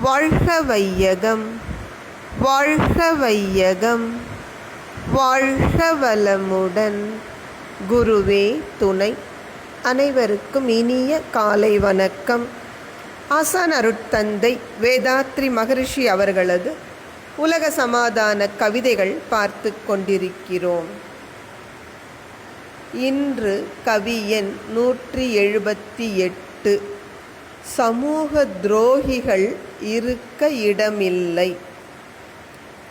வாழ்க வையகம் வாழ்க வையகம் வாழ்க வளமுடன். குருவே துணை அனைவருக்கும் இனிய காலை வணக்கம். ஆசான் அருட்தந்தை வேதாத்ரி மகரிஷி அவர்களது உலக சமாதான கவிதைகள் பார்த்து கொண்டிருக்கிறோம். இன்று கவி எண் நூற்றி எழுபத்தி எட்டு. சமூக துரோகிகள் இருக்க இடமில்லை.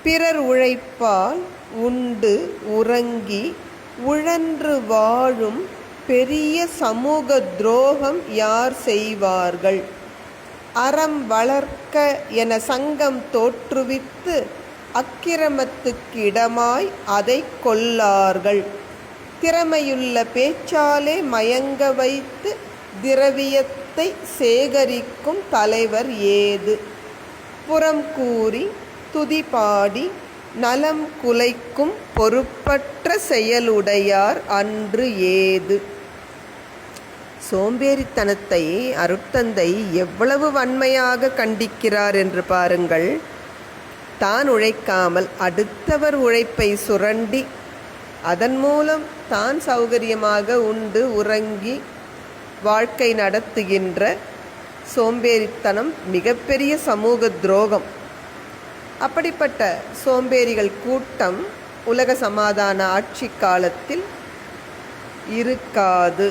பிறர் உழைப்பால் உண்டு உறங்கி உழன்று வாழும் பெரிய சமூக துரோகம் யார் செய்வார்கள்? அறம் வளர்க்க என சங்கம் தோற்றுவித்து அக்கிரமத்துக்கிடமாய் அதை கொல்லார்கள். திறமையுள்ள பேச்சாலே மயங்க வைத்து பணத்தை சேகரிக்கும் தலைவர் ஏது? புறம் கூறி துதிபாடி நலம் குலைக்கும் பொறுப்பற்ற செயலுடையார் அன்று ஏது? சோம்பேறித்தனத்தை அருட்தந்தை எவ்வளவு வன்மையாக கண்டிக்கிறார் என்று பாருங்கள். தான் உழைக்காமல் அடுத்தவர் உழைப்பை சுரண்டி அதன் மூலம் தான் சௌகரியமாக உண்டு உறங்கி வாழ்க்கை நடத்துகின்ற சோம்பேறித்தனம் மிகப்பெரிய சமூக துரோகம். அப்படிப்பட்ட சோம்பேறிகள் கூட்டம் உலக சமாதான ஆட்சி காலத்தில் இருக்காது.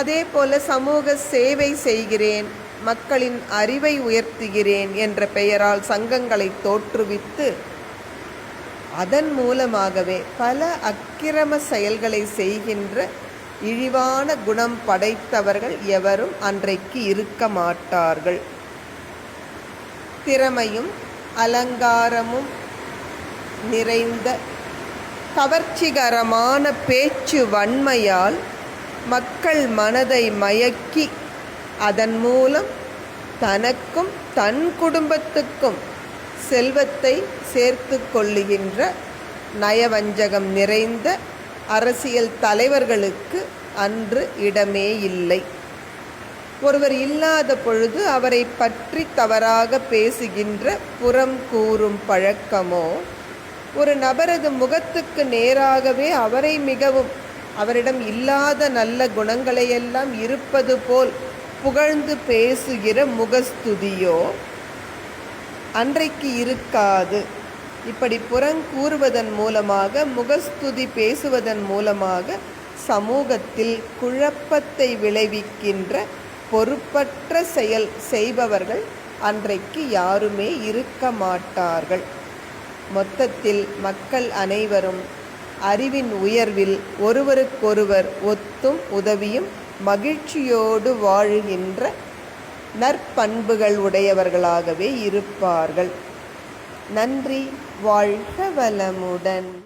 அதே போல சமூக சேவை செய்கிறேன் மக்களின் அறிவை உயர்த்துகிறேன் என்ற பெயரால் சங்கங்களை தோற்றுவித்து அதன் மூலமாகவே பல அக்கிரம செயல்களை செய்கின்ற இழிவான குணம் படைத்தவர்கள் எவரும் அன்றைக்கு இருக்க மாட்டார்கள் திறமையும் அலங்காரமும் நிறைந்த கவர்ச்சிகரமான பேச்சு வன்மையால் மக்கள் மனதை மயக்கி அதன் மூலம் தனக்கும் தன் குடும்பத்துக்கும் செல்வத்தை சேர்த்து கொள்ளுகின்ற நயவஞ்சகம் நிறைந்த அரசியல் தலைவர்களுக்கு அன்று இடமே இல்லை. ஒருவர் இல்லாத பொழுது அவரை பற்றி தவறாக பேசுகின்ற புறம் கூறும் பழக்கமோ ஒரு நபரது முகத்துக்கு நேராகவே அவரை மிகவும் அவரிடம் இல்லாத நல்ல குணங்களையெல்லாம் இருப்பது போல் புகழ்ந்து பேசுகிற முகஸ்துதியோ அன்றைக்கு இருக்காது. இப்படி புறங்கூறுவதன் மூலமாக முகஸ்துதி பேசுவதன் மூலமாக சமூகத்தில் குழப்பத்தை விளைவிக்கின்ற பொறுப்பற்ற செயல் செய்பவர்கள் அன்றைக்கு யாருமே இருக்க மாட்டார்கள். மொத்தத்தில் மக்கள் அனைவரும் அறிவின் உயர்வில் ஒருவருக்கொருவர் ஒத்தும் உதவியும் மகிழ்ச்சியோடு வாழுகின்ற நற்பண்புகள் உடையவர்களாகவே இருப்பார்கள். நன்றி வாழ்க வளமுடன்.